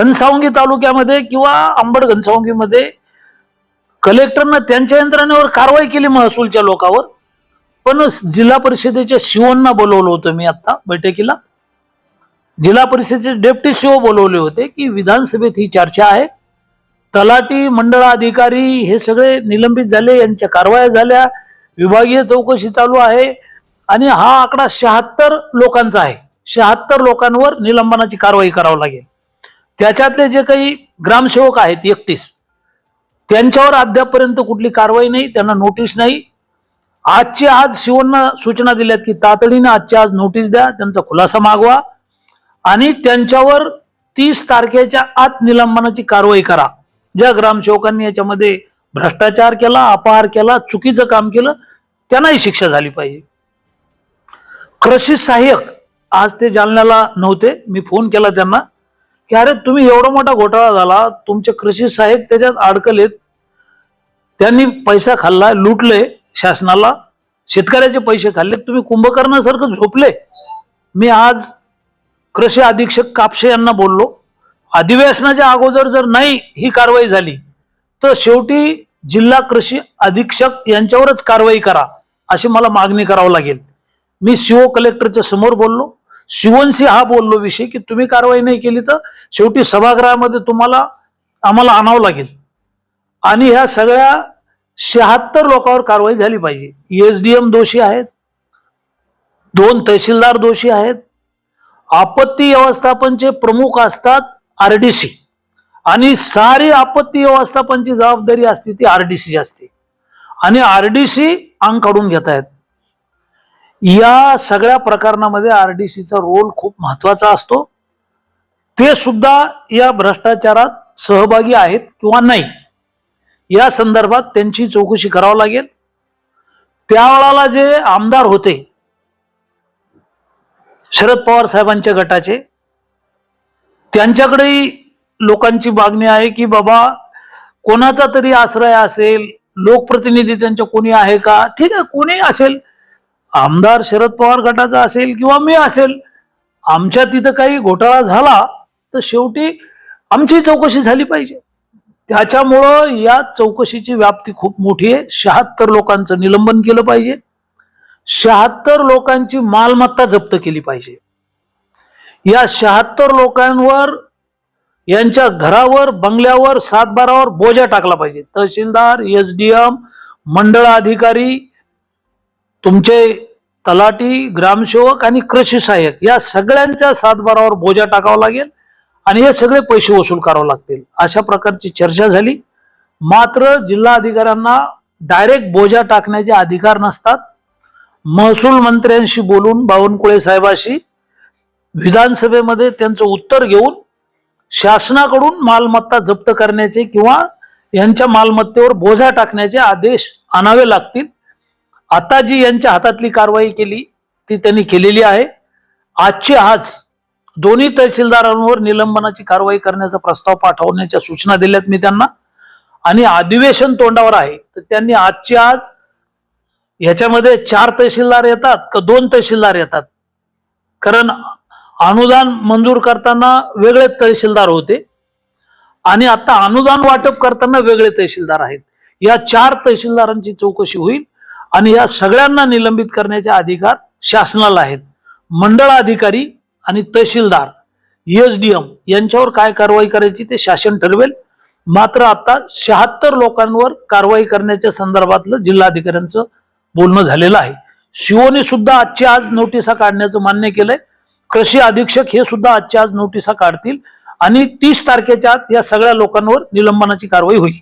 घनसावंगी तालुक्यामध्ये किंवा अंबड घनसावंगीमध्ये कलेक्टरनं त्यांच्या यंत्रणेवर कारवाई केली महसूलच्या लोकांवर. पण जिल्हा परिषदेच्या शिवोंना बोलवलं होतं मी आत्ता बैठकीला. जिल्हा परिषदेचे डेप्टी सीओ बोलवले होते की विधानसभेत ही चर्चा आहे. तलाटी मंडळ अधिकारी हे सगळे निलंबित झाले यांच्या कारवाया झाल्या विभागीय चौकशी चालू आहे आणि हा आकडा शहात्तर लोकांचा आहे. शहात्तर लोकांवर निलंबनाची कारवाई करावी लागेल. त्याच्यातले जे काही ग्रामसेवक आहेत एकतीस त्यांच्यावर अद्यापपर्यंत कुठली कारवाई नाही त्यांना नोटीस नाही. आजची आज शिवांना सूचना दिल्यात की तातडीनं आजची आज नोटीस द्या त्यांचा खुलासा मागवा आणि त्यांच्यावर तीस तारखेच्या आत निलंबनाची कारवाई करा. ज्या ग्रामसेवकांनी याच्यामध्ये भ्रष्टाचार केला अपहार केला चुकीचं काम केलं त्यांनाही शिक्षा झाली पाहिजे. कृषी सहाय्यक आज ते जालन्याला नव्हते मी फोन केला त्यांना. की अरे तुम्ही एवढा मोठा घोटाळा झाला तुमचे कृषी साहेब त्याच्यात अडकलेत. त्यांनी पैसा खाल्ला लुटले शासनाला. शेतकऱ्याचे पैसे खाल्ले. तुम्ही कुंभकर्णासारखं झोपले. मी आज कृषी अधीक्षक कापसे यांना बोललो. अधिवेशनाच्या अगोदर जर नाही ही कारवाई झाली तर शेवटी जिल्हा कृषी अधीक्षक यांच्यावरच कारवाई करा अशी मला मागणी करावं लागेल. मी सीओ कलेक्टरच्या समोर बोललो. शिवनशी हा बोललो विषय की तुम्ही कारवाई नाही केली तर शेवटी सभागृहामध्ये तुम्हाला आम्हाला आणावं लागेल. आणि ह्या सगळ्या शहात्तर लोकांवर कारवाई झाली पाहिजे. एसडीएम दोषी आहेत. दोन तहसीलदार दोषी आहेत. आपत्ती व्यवस्थापनचे प्रमुख असतात आरडीसी आणि सारी आपत्ती व्यवस्थापनची जबाबदारी असते ती आरडीसीची असते. आणि आरडीसी अंग काढून घेत आहेत या सगळ्या प्रकरणामध्ये आरडीसीचा रोल खूप महत्त्वाचा असतो. ते सुद्धा या भ्रष्टाचारात सहभागी आहेत किंवा नाही या संदर्भात त्यांची चौकशी करावी लागेल. त्यावेळेला जे आमदार होते शरद पवार साहेबांच्या गटाचे त्यांच्याकडेही लोकांची मागणी आहे की बाबा कोणाचा तरी आश्रय असेल लोकप्रतिनिधी त्यांच्या कोणी आहे का? ठीक आहे कोणी असेल आमदार शरद पवार गटाचा असेल किंवा मी असेल आमच्या तिथं काही घोटाळा झाला तर शेवटी आमची चौकशी झाली पाहिजे. त्याच्यामुळं या चौकशीची व्याप्ती खूप मोठी आहे. शहात्तर लोकांचं निलंबन केलं पाहिजे. शहात्तर लोकांची मालमत्ता जप्त केली पाहिजे. या शहात्तर लोकांवर यांच्या घरावर बंगल्यावर सातबारावर बोजा टाकला पाहिजे. तहसीलदार एस डी एम मंडळ अधिकारी तुमचे तलाटी ग्रामसेवक आणि कृषी सहाय्यक या सगळ्यांच्या सातबारावर बोजा टाकावा लागेल आणि हे सगळे पैसे वसूल करावे लागतील. अशा प्रकारची चर्चा झाली. मात्र जिल्हा अधिकाऱ्यांना डायरेक्ट बोजा टाकण्याचे अधिकार नसतात. महसूल मंत्र्यांशी बोलून बावनकुळे साहेबाशी विधानसभेमध्ये त्यांचं उत्तर घेऊन शासनाकडून मालमत्ता जप्त करण्याचे किंवा यांच्या मालमत्तेवर बोजा टाकण्याचे आदेश आणावे लागतील. आता जी यांच्या हातातली कारवाई केली ती त्यांनी केलेली आहे. आजची आज दोन्ही तहसीलदारांवर निलंबनाची कारवाई करण्याचा प्रस्ताव पाठवण्याच्या सूचना दिल्यात मी त्यांना. आणि अधिवेशन तोंडावर आहे. तर त्यांनी आजची आज ह्याच्यामध्ये चार तहसीलदार येतात का दोन तहसीलदार येतात? कारण अनुदान मंजूर करताना वेगळे तहसीलदार होते. आणि आता अनुदान वाटप करताना वेगळे तहसीलदार आहेत. या चार तहसीलदारांची चौकशी होईल. आणि या सगळ्यांना निलंबित करण्याचे अधिकार शासनाला आहेत. मंडळ अधिकारी आणि तहसीलदार एसडीएम यांच्यावर काय कारवाई करायची ते शासन ठरवेल. मात्र आता शहात्तर लोकांवर कारवाई करण्याच्या संदर्भातलं जिल्हाधिकाऱ्यांचं बोलणं झालेलं आहे. शिवोने सुद्धा आजची आज नोटिसा काढण्याचं मान्य केलंय. कृषी अधीक्षक हे सुद्धा आजच्या आज नोटिसा काढतील आणि तीस तारखेच्या आत या सगळ्या लोकांवर निलंबनाची कारवाई होईल.